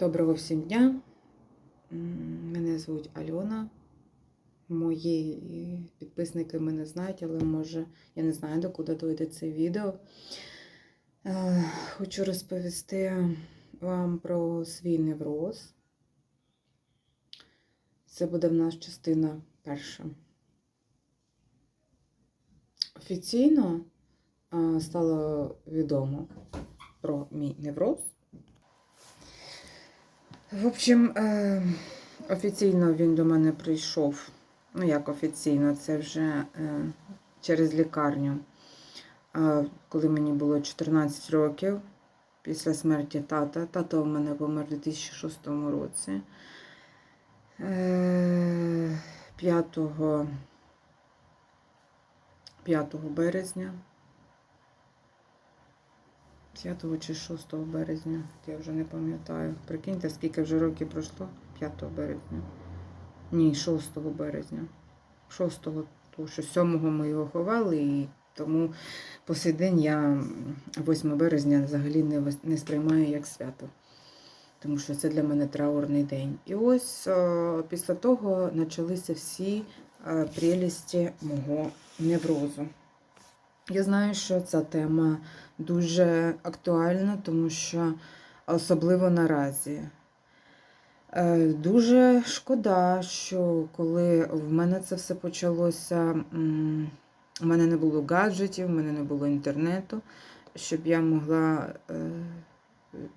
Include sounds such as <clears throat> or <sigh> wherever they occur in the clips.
Доброго всім дня. Мене звуть Альона. Мої підписники мене знають, але може я не знаю, докуди дойде це відео. Е, Хочу розповісти вам про свій невроз. Це буде в нас частина перша. Офіційно е, стало відомо про мій невроз. В общем, е, офіційно він до мене прийшов. Ну, як офіційно, це вже е, через лікарню. Е, коли мені було 14 років після смерті тата. Тато в мене помер у 2006 році. Е, 5, 5 березня. 5 чи 6 березня, я вже не пам'ятаю. Прикиньте, скільки вже років пройшло? 5 березня. Ні, 6 березня. 6, тому що 7 ми його ховали, і тому по сей день я 8 березня взагалі не, не сприймаю як свято. Тому що це для мене траурний день. І ось е, після того почалися всі е, прелісті мого неврозу. Я знаю, що ця тема дуже актуальна, тому що особливо наразі. Е, Дуже шкода, що коли в мене це все почалося, у мене не було гаджетів, в мене не було інтернету, щоб я могла е,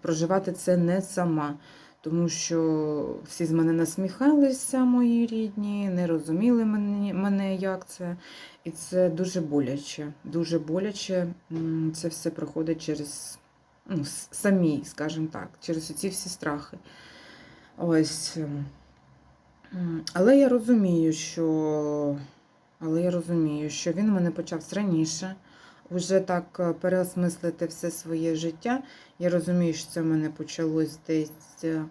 проживати це не сама. Тому що всі з мене насміхалися, мої рідні, не розуміли мене, як це. І це дуже боляче. Дуже боляче. Це все проходить через ну, самі, скажімо так, через ці всі страхи. Ось. ем, Але я розумію, що. Але я розумію, що він мене почав раніше. Вже так е, переосмислити все своє життя. Я розумію, що це в мене почалось десь, е,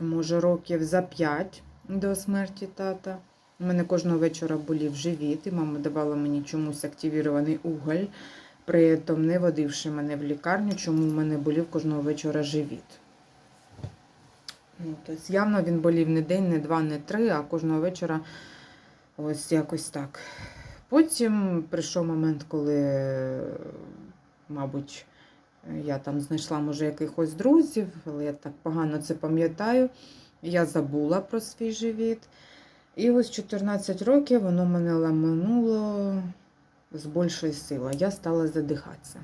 може, років за 5 до смерті тата. У мене кожного вечора болів живіт, і мама давала мені чомусь активірований уголь, при тому не водивши мене в лікарню, чому в мене болів кожного вечора живіт. Ну, тобто явно він болів не день, не два, не три, а кожного вечора ось якось так. Потім прийшов момент, коли, мабуть, я там знайшла, може, якихось друзів, але я так погано це пам'ятаю. Я забула про свій живіт. І ось 14 років воно мене ламануло з більшою силою. Я стала задихатися.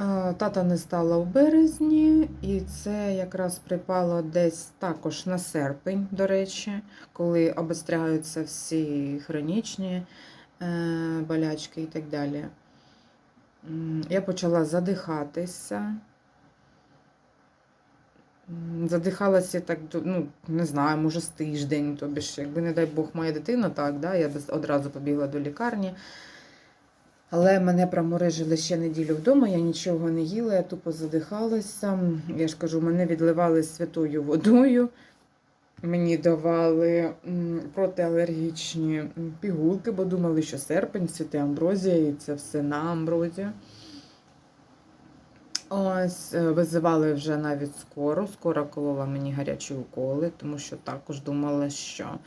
Е, Тата не стала в березні, і це якраз припало десь також на серпень, до речі, коли обостряються всі хронічні е, болячки і так далі. Я почала задихатися. Задихалася так, ну, не знаю, може, з тиждень. Тобі ж, якби, не дай Бог, моя дитина, так, да, я одразу побігла до лікарні. Але мене проморежили ще неділю вдома, я нічого не їла, я тупо задихалася. Я ж кажу, мене відливали святою водою. Мені давали протиалергічні пігулки, бо думали, що серпень, святе амброзія, і це все на амброзію. Ось, е, визивали вже навіть скору. Скора колола мені гарячі уколи, тому що також думала, що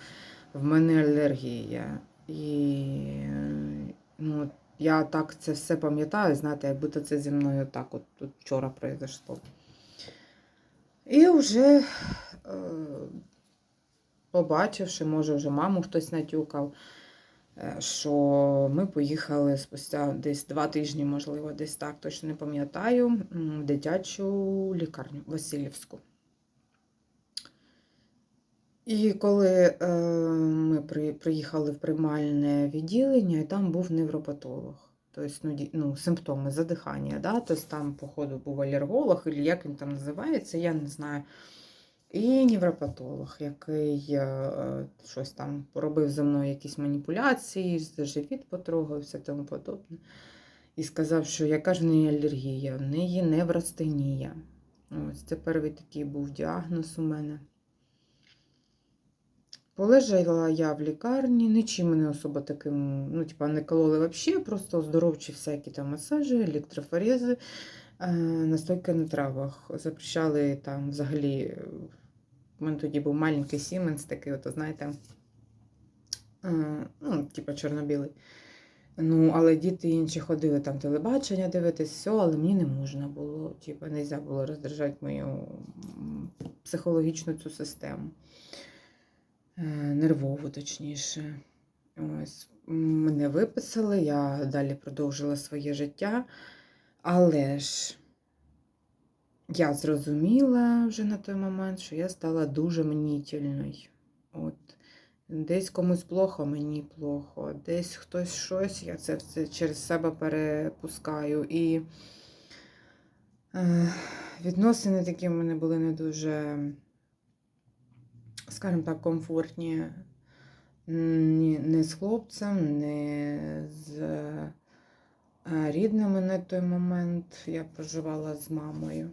в мене алергія. І ну, я так це все пам'ятаю, знаєте, якби то це зі мною так от тут вчора произошло. І вже е, побачивши, може, вже маму хтось натюкав, е, що ми поїхали спустя десь два тижні, можливо, десь так, точно не пам'ятаю, в дитячу лікарню Васильівську. І коли е, ми при, приїхали в приймальне відділення, і там був невропатолог. Тобто, ну, ну, симптоми задихання, да? тобто там, походу, був алерголог, або як він там називається, я не знаю. І невропатолог, який е, щось там поробив за мною якісь маніпуляції, живіт потрогав, все тому подобне. І сказав, що яка ж в неї алергія, в неї неврастенія. Ось це перший такий був діагноз у мене. Полежала я в лікарні, нічим мене особо таким, ну, типа, не кололи взагалі, просто оздоровчі всякі там масажі, електрофорези. Е, Настойки на травах. Запрещали там взагалі. У мене тоді був маленький Сіменс, такий, от, знаєте, е, ну, типа чорно-білий. Ну, але діти інші ходили там телебачення дивитись, все, але мені не можна було. Типа, не можна було роздражати мою психологічну цю систему. Е, Нервову, точніше. Ось. Мене виписали, я далі продовжила своє життя. Але ж я зрозуміла вже на той момент, що я стала дуже мнітельною. От. Десь комусь плохо, мені плохо, десь хтось щось, я це все через себе перепускаю. І е, відносини такі в мене були не дуже, скажімо так, комфортні. Ні, не з хлопцем, не з е, рідними на той момент. Я проживала з мамою.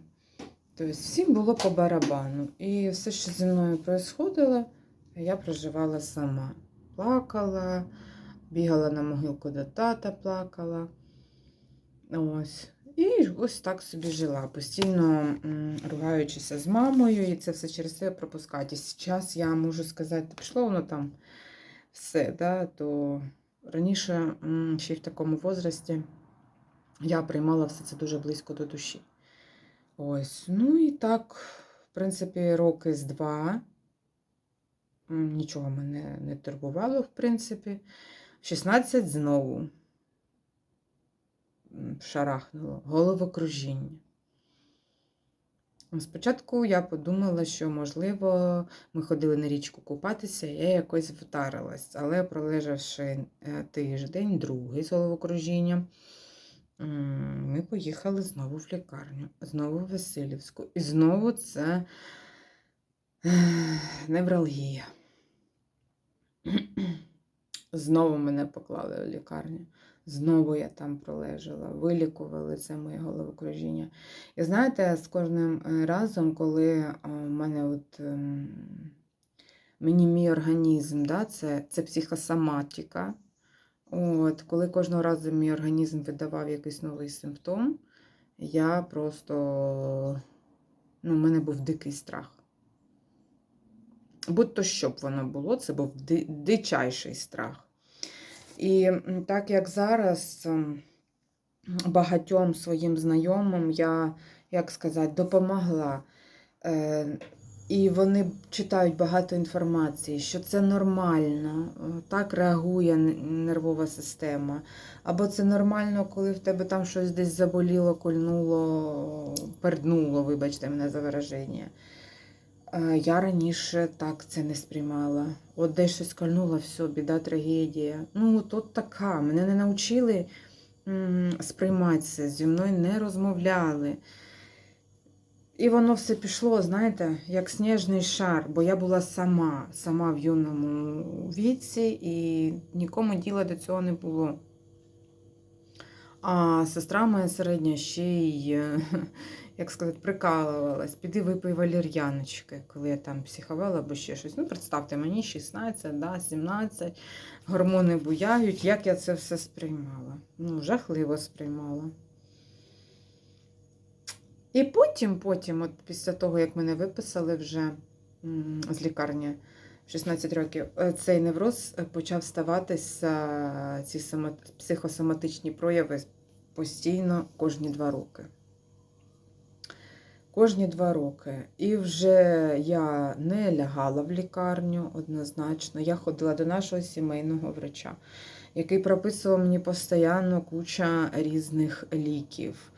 Тобто всім було по барабану. І все, що зі мною происходило, я проживала сама. Плакала, бігала на могилку до тата, плакала. Ось. І ось так собі жила, постійно ругаючися з мамою, і це все через себе пропускати. І зараз я можу сказати, пішло воно там все, да, то раніше, ще й в такому возрасті, я приймала все це дуже близько до душі. Ось, ну і так, в принципі, роки з два. Нічого мене не турбувало, в принципі. 16 знову шарахнуло головокружіння. Спочатку я подумала, що, можливо, ми ходили на річку купатися, я якось вдарилась, але пролежавши е, тиждень, другий з головокружінням, ми поїхали знову в лікарню, знову в Васильівську. І знову це невралгія. <clears throat> Знову мене поклали в лікарню. Знову я там пролежала, вилікували це моє головокружіння. І знаєте, з кожним е, разом, коли а, в мене от, ем, мені мій організм, да, це, це психосоматика. От, коли кожного разу мій організм видавав якийсь новий симптом, я просто, ну, в мене був дикий страх. Будь-то що б воно було, це був дичайший страх. І так як зараз ем, багатьом своїм знайомим я, як сказати, допомогла. Е, і вони читають багато інформації, що це нормально, е, так реагує нервова система. Або це нормально, коли в тебе там щось десь заболіло, кольнуло, перднуло, вибачте мене за вираження. Е, Я раніше так це не сприймала. От десь щось кольнуло, все, біда, трагедія. Ну, тут така. Мене не навчили м, сприймати це, зі мною не розмовляли. І воно все пішло, знаєте, як сніжний шар, бо я була сама, сама в юному віці, і нікому діла до цього не було. А сестра моя середня ще й, е, як сказати, прикалувалась. Піди випий валір'яночки, коли я там психувала або ще щось. Ну, представте, мені 16, да, 17, гормони буяють. Як я це все сприймала? Ну, жахливо сприймала. І потім, потім, от після того, як мене виписали вже з лікарні в 16 років, е, цей невроз е, почав ставатися, ці психосоматичні прояви постійно кожні два роки. Кожні два роки. І вже я не лягала в лікарню однозначно. Я ходила до нашого сімейного врача, який прописував мені постійно куча різних ліків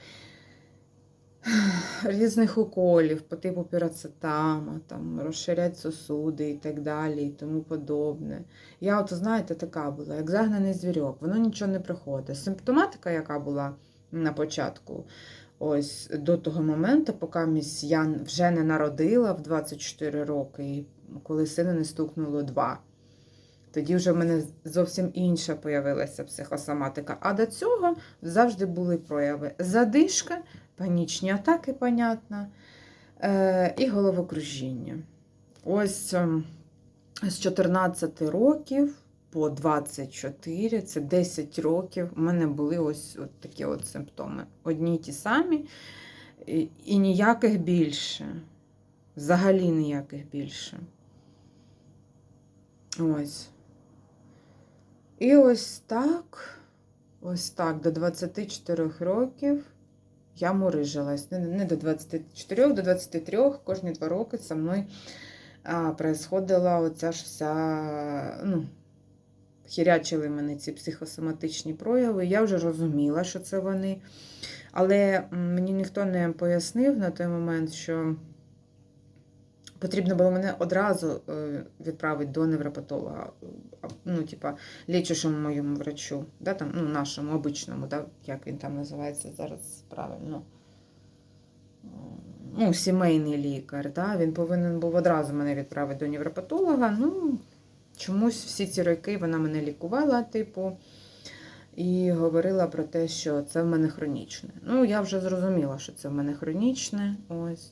різних уколів по типу пірацетама, там, розширять сосуди і так далі, і тому подобне. Я, от, знаєте, така була, як загнаний звірок, воно нічого не приходить. Симптоматика, яка була на початку, ось до того моменту, поки місь я вже не народила в 24 роки, коли сину не стукнуло 2. Тоді вже в мене зовсім інша появилася психосоматика. А до цього завжди були прояви задишка, панічні атаки, понятно, е, і головокружіння. Ось ем, з 14 років по 24, це 10 років. У мене були ось от такі от симптоми. Одні й ті самі, і, і ніяких більше. Взагалі ніяких більше. Ось. І ось так, ось так, до 24 років я мурижилась. Не, не до 24, до 23, кожні два роки со мною а, происходила оця ж вся, ну, хірячили мене ці психосоматичні прояви. Я вже розуміла, що це вони. Але мені ніхто не пояснив на той момент, що потрібно було мене одразу е, відправити до невропатолога, ну, типа, лічущому моєму врачу, да, там, ну, нашому обичному, да, як він там називається зараз правильно. Ну, сімейний лікар, да, він повинен був одразу мене відправити до невропатолога. Ну, чомусь всі ці роки вона мене лікувала, типу, і говорила про те, що це в мене хронічне. Ну, я вже зрозуміла, що це в мене хронічне. Ось.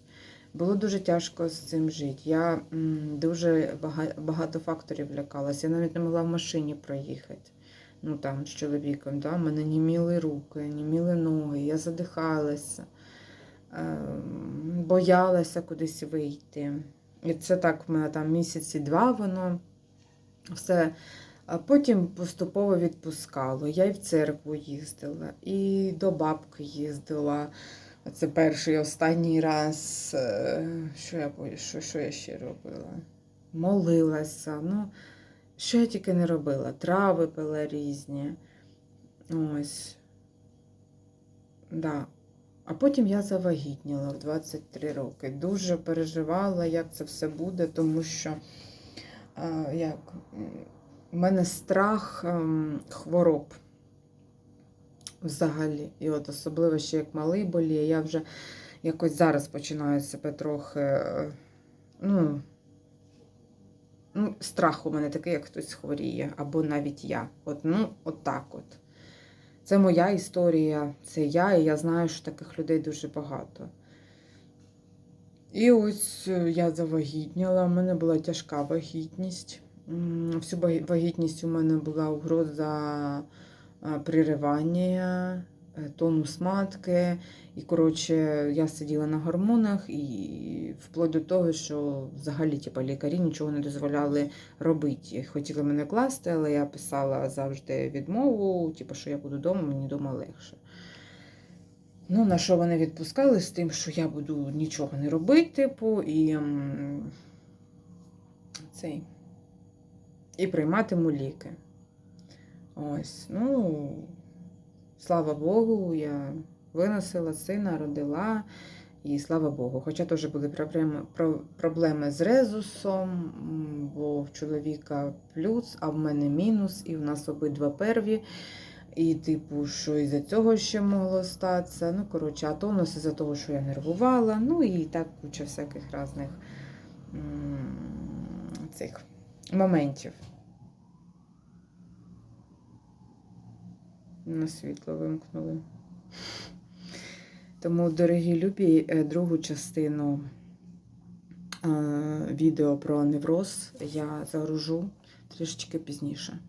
Було дуже тяжко з цим жити. Я дуже бага- багато факторів лякалася. Я навіть не могла в машині проїхати. Ну там з чоловіком. У мене німіли руки, німіли ноги, я задихалася, ем, боялася кудись вийти. І це так в мене там місяці два воно все. А потім поступово відпускало. Я і в церкву їздила, і до бабки їздила. Це перший останній раз. е, Що я, що, що я ще робила? Молилася. Ну, що я тільки не робила? Трави пила різні. Ось. Да. А потім я завагітніла в 23 роки. Дуже переживала, як це все буде, тому що як, м, у мене страх ем, хвороб взагалі. І от особливо ще як малий боліє, я вже якось зараз починаю себе трохи. е, Ну, ну, страх у мене такий, як хтось хворіє, або навіть я. От, ну, от так от. Це моя історія, це я, і я знаю, що таких людей дуже багато. І ось е, я завагітніла, у мене була тяжка вагітність. Всю вагі- вагітність у мене була угроза е, приривання, е, тонус матки. І, коротше, я сиділа на гормонах, і вплоть до того, що взагалі типу, лікарі нічого не дозволяли робити. Хотіли мене класти, але я писала завжди відмову, типу, що я буду вдома, мені вдома легше. Ну, на що вони відпускали з тим, що я буду нічого не робити, типу, і цей, і прийматиму ліки. Ось, ну, слава Богу, я виносила сина, родила, і слава Богу. Хоча теж були проблеми, проблеми з резусом, бо в чоловіка плюс, а в мене мінус, і в нас обидва перві. І, типу, що із-за цього ще могло статися. Ну, коротше, а тонус із-за того, що я нервувала. Ну і так куча всяких різних цих моментів. На світло вимкнули. Тому, дорогі любі, е, другу частину е, відео про невроз я загружу трішечки пізніше.